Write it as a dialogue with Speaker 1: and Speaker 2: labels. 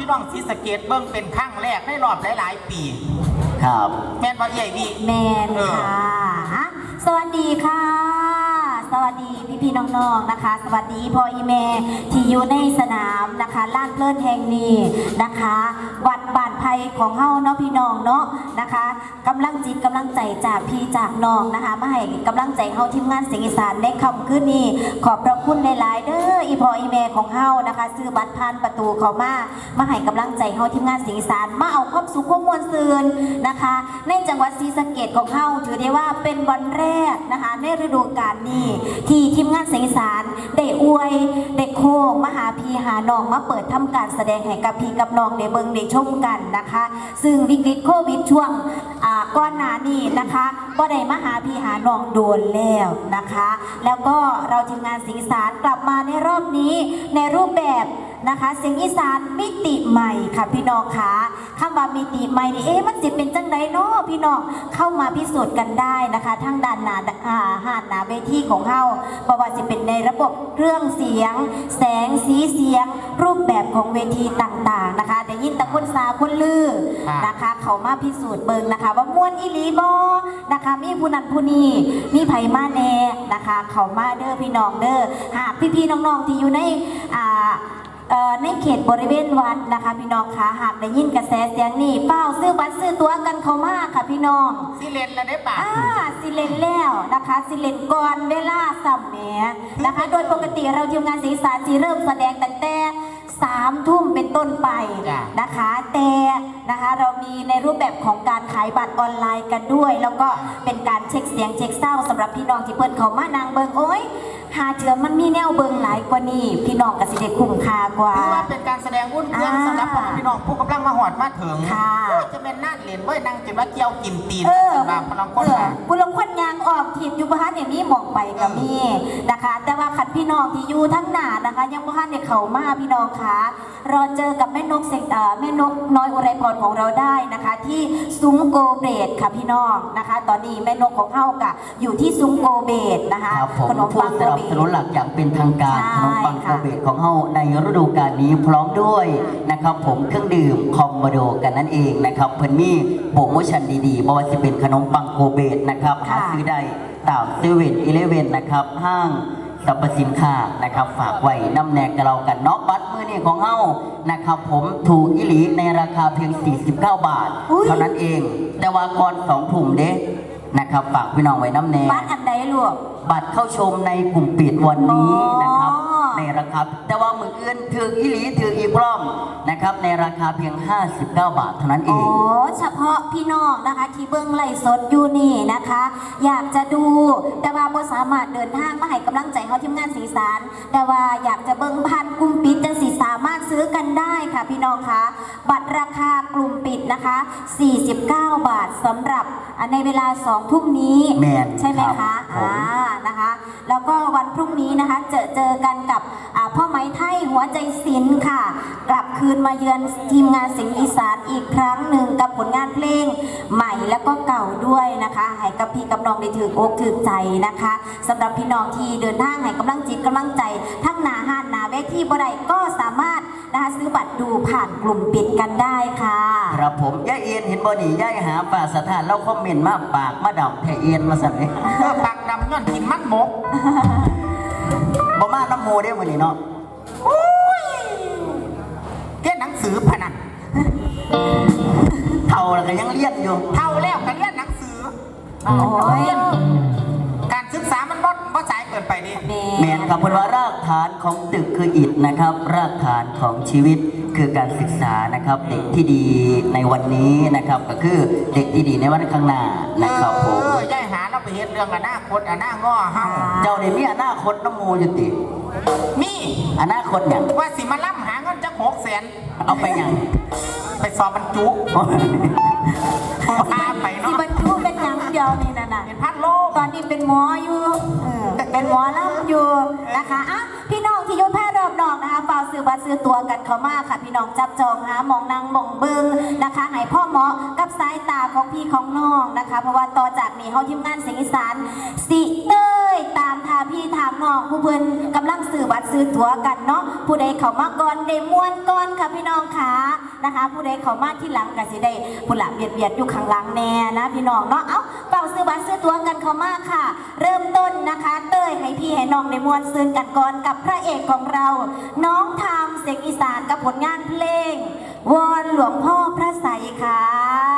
Speaker 1: พี่น้องศรีสะเกดเบิ่งเป็นครั้งแรกในรอบหลาย ๆ ปี
Speaker 2: ครับ
Speaker 1: แม่นว่าใหญ่วี
Speaker 3: แมน
Speaker 1: เออ
Speaker 3: ค่ะ สวัสดีค่ะ สวัสดีพี่พี่ๆน้องๆนะคะ สวัสดีพ่ออีเมที่อยู่ในสนามนะคะล้านเพลินแห่งนี้นะคะ วัดบ้าน ไผ่ของเฮาเนาะพี่น้องเนาะนะคะกำลังจิตกำลังใจจากพี่จากน้องนะคะมาให้กำลังใจเฮาทีมงานเสียงอีสานในคำคืนนี้ขอบพระคุณหลายๆเด้ออีพออีเมของเฮานะคะ ซื้อบัตรผ่านประตูเขามามาให้กำลังใจเฮาทีมงานเสียงอีสานมาเอาความสุขความมวลซืนนะคะ ในจังหวัดศรีสะเกดของเฮาถือได้ว่าเป็นวันแรกนะคะในฤดูกาลนี้ที่ทีมงานเสียงอีสานได้อวยได้โค้งมาหาพี่หาน้องมาเปิดทำการแสดงให้กับพี่กับน้องได้เบิ่งได้ชมกันนะคะ ซึ่งวิกฤตโควิดช่วงก้อนหนานี้นะคะก็ได้มาหาพี่หาน้องโดนแล้วนะคะ แล้วก็เราทีมงานสียงอีสารกลับมาในรอบนี้ในรูปแบบ นะคะ เสียงอีสานมิติใหม่ค่ะพี่น้องคะคำว่ามิติใหม่นี่เอ๊ะมันจะเป็นจังไดเนาะพี่น้องเข้ามาพิสูจน์กันได้นะคะทั้งด้านหน้าอ่าหาดหนาเวทีของเฮาบ่ว่าจะเป็นในระบบเครื่องเสียง แสงสีเสียง รูปแบบของเวทีต่างๆนะคะได้ยินแตะคนซาคนลือ
Speaker 1: ค่ะ
Speaker 3: นะคะ เขามาพิสูจน์เบิงนะคะ ว่าม่วนอีหลีบอนะคะ มีผู้นั้นผู้นี้มีไผมาแน่นะคะ เขามาเด้อพี่น้องเด้อหากพี่ๆน้องๆที่อยู่ในอ่า เอ่อในเขตบริเวณวัดนะคะ พี่น้องคะหากได้ยินกระแสเสียงนี่เป้าซื้อบัตรซื้อตั๋วกันเขามาค่ะพี่น้อง
Speaker 1: สิเลนแล้วได้ป่ะ
Speaker 3: อ่าสิเลนแล้วนะคะสิเลนก่อนเวลาสัมแหมนะคะ โดยปกติเราทีมงานสีสานสีเริ่มแสดงตั้งแต่สามทุ่มเป็นต้นไป
Speaker 1: จ้ะ
Speaker 3: นะคะ แต่นะคะเรามีในรูปแบบของการขายบัตรออนไลน์กันด้วย แล้วก็เป็นการเช็คเสียงเช็คเศร้าสำหรับพี่น้องที่เปิดเขามานางเบิงโอ้ย หาเถื่อมันมีแนวเบิงหลายกว่านี้ พี่น้องกสิเดคุ้มค่ากว่า
Speaker 1: ถือว่าเป็นการแสดงวุ่นเครื่อง
Speaker 3: อ่า
Speaker 1: สำหรับพ่อแม่พี่น้องผู้กำลังมาหอดมาถึง
Speaker 3: ค่ะ
Speaker 1: โอ้ยจะเป็นน่าเรียนเว้ยนั่งกินว่าเกี่ยวกินตีน
Speaker 3: เออ
Speaker 1: แบบพลังคน
Speaker 3: เออ
Speaker 1: มา
Speaker 3: บุรคนยางออกทีมอยู่บ้านเนี่ยมีหมองไปกับมีนะคะ แต่ว่าขัดพี่น้องที่อยู่ทั้งหนานะคะ ยังบ้านเนี่ยเขามาพี่น้องคะรอเจอกับแม่นกเสกเอ่อแม่นกน้อยอุไรพรของเราได้นะคะ ที่ซุ้มโกเบตค่ะพี่น้องนะคะ ตอนนี้แม่นกของเฮากะอยู่ที่ซุ้มโกเบตนะคะ
Speaker 2: ครับผม
Speaker 3: ขนม
Speaker 2: ผู้
Speaker 3: ปัง
Speaker 2: ส
Speaker 3: โก
Speaker 2: นับ
Speaker 3: เบ
Speaker 2: สนุน
Speaker 3: ต
Speaker 2: หลักอย่างเป็นทางการ
Speaker 3: ใช่
Speaker 2: ขนมปังโก
Speaker 3: ค่ะ
Speaker 2: เบตของเฮาในฤดูกาลนี้พร้อมด้วยนะครับผมเครื่องดื่มคอมโบโดกันนั่นเองนะครับเพิ่นมีโปรโมชั่นดีๆบ่ว่าจะเป็นขนมปังโกเบตนะครับหา
Speaker 3: ค่ะ
Speaker 2: ซื้อได้ตามเซเว่นอีเลเว่นนะครับห้างสรรพสินค้านะครับฝากไว้น้ำแนกกับเรากันเนาะบัตรมือนี่ของเฮานะครับผมถูกอิหลีในราคาเพียง 49 บาท
Speaker 3: อุ๊ย
Speaker 2: เท่านั้นเอง แต่ว่าก่อนสองถุ่มเด้นะครับฝากพี่น้องไว้น้ำแน
Speaker 3: บ้านอันใด ลูก
Speaker 2: บัตรเข้าชมในกลุ่มปิดวันนี้นะครับ
Speaker 3: อ๋อ
Speaker 2: ในราคาแต่ว่ามืออื่นถืออีหลีถืออีกรอบนะครับ ในราคาเพียง 59 บาทเท่านั้นเอ
Speaker 3: อ๋อ
Speaker 2: ง
Speaker 3: เฉพาะพี่น้องนะคะ ที่เบิ้งไล่สดอยู่นี่นะคะ อยากจะดูแต่ว่าบ่สามารถเดินทางมาให้กำลังใจเขาทีมงานสีสารแต่ว่าอยากจะเบิ้งพันกลุ่มปิดจังสีสามารถซื้อกันได้ค่ะพี่น้องคะบัตรราคากลุ่มปิดนะคะ 49 บาทสำหรับอะในเวลา2ทุ่มนี้
Speaker 2: แม่น
Speaker 3: ใช่ไหม
Speaker 2: ครั
Speaker 3: คะ
Speaker 2: บผม
Speaker 3: อ่านะคะ แล้วก็วันพรุ่งนี้นะคะเจอเจอกันกับอ่าพ่อไม้ไทยหัวใจศิลป์ค่ะ กลับคืนมาเยือนทีมงานเสียงอีสานอีกครั้งหนึ่งกับผลงานเพลงใหม่แล้วก็เก่าด้วยนะคะให้กับพี่กับน้องได้ถืออกถือใจนะคะสำหรับพี่น้องที่เดินทางให้กำลังจิตกำลังใจทั้ ทีบ่ได้ก็สามารถนะคะซื้อบัตรดูผ่านกลุ่มปิดกันได้ค่ะ
Speaker 2: ครับผมย่าเอียนเห็นบ่นี่ย่าหาป่าสถานแล้วคอมเมนต์มาปากมาดำแทเอียนมาสั่นเลย
Speaker 1: เออปากดำย้อนกินมันหมก
Speaker 2: บ่มาน้ำโมได้มื้อนี้เนาะ
Speaker 1: เรียนหนังสือพะนัน
Speaker 2: เท่าแล้วก็ยังเรียนอยู่
Speaker 1: เท่าแล้วก็เรียนหนังสือ
Speaker 3: โอ้ย
Speaker 1: การศึกษามันบ่บ่สายเกินไปดิ
Speaker 2: แมนครับเพราะว่ารากฐานของตึกคืออิฐนะครับ รากฐานของชีวิตคือการศึกษานะครับ เด็กที่ดีในวันนี้นะครับ ก็คือเด็กที่ดีในวันข้างหน้านะครับผม
Speaker 1: เออย่ายหาเราไปเห็นเรื่องอนาคตอนาง้อเฮา
Speaker 2: เจ้าได้มีอนาคตน้ำโมอยู่ติ
Speaker 1: มี
Speaker 2: อนาคตเนี่ยง
Speaker 1: ว่าสิมาล่ำหาเงินจักหกแสน
Speaker 2: เอาไปยัง
Speaker 1: ไปสอบบรรจุพาไป
Speaker 3: ที่
Speaker 1: เนาะ
Speaker 3: บรรจุเป็นหยังเดียวนี่นะน่ะ
Speaker 1: เป็นพัดโลก
Speaker 3: ตอนนี้เป็นหมออยู่เออ เป็นหมอลำอยู่นะคะอะ ซื้อบัตรซื้อตัวกันเขามากค่ะ พี่น้องจับจองหามองนางมองเบิงนะคะหายพ่อเหมาะกับสายตาของพี่ของน้องนะคะ เพราะว่าต่อจากนี้เขาทีมงานสียงอสารสิเต้ยตามทาพี่ถามน้องผู้เพิ่นกำลังซื้อบัตรซื้อตั๋วกันเนาะผู้ใดเขามาก่อนได้ม้วนก่อนค่ะพี่น้องค่ะนะคะ ผู้ใดเขามาที่หลังก็สิได้ผู้หลักเบียดเบียดอยู่ข้างหลังแน่นะพี่น้องเนาะเอ้าเป่าซื้อบัตรซื้อตั๋วกันเขามากค่ะ เริ่มต้นนะคะ เต้ยให้พี่ให้น้องไดม้วนซื้อกันก่อนกับพระเอกของเรา น้องธรรมเสียงอีสานกับผลงานเพลงวอนหลวงพ่อพระใสค่ะ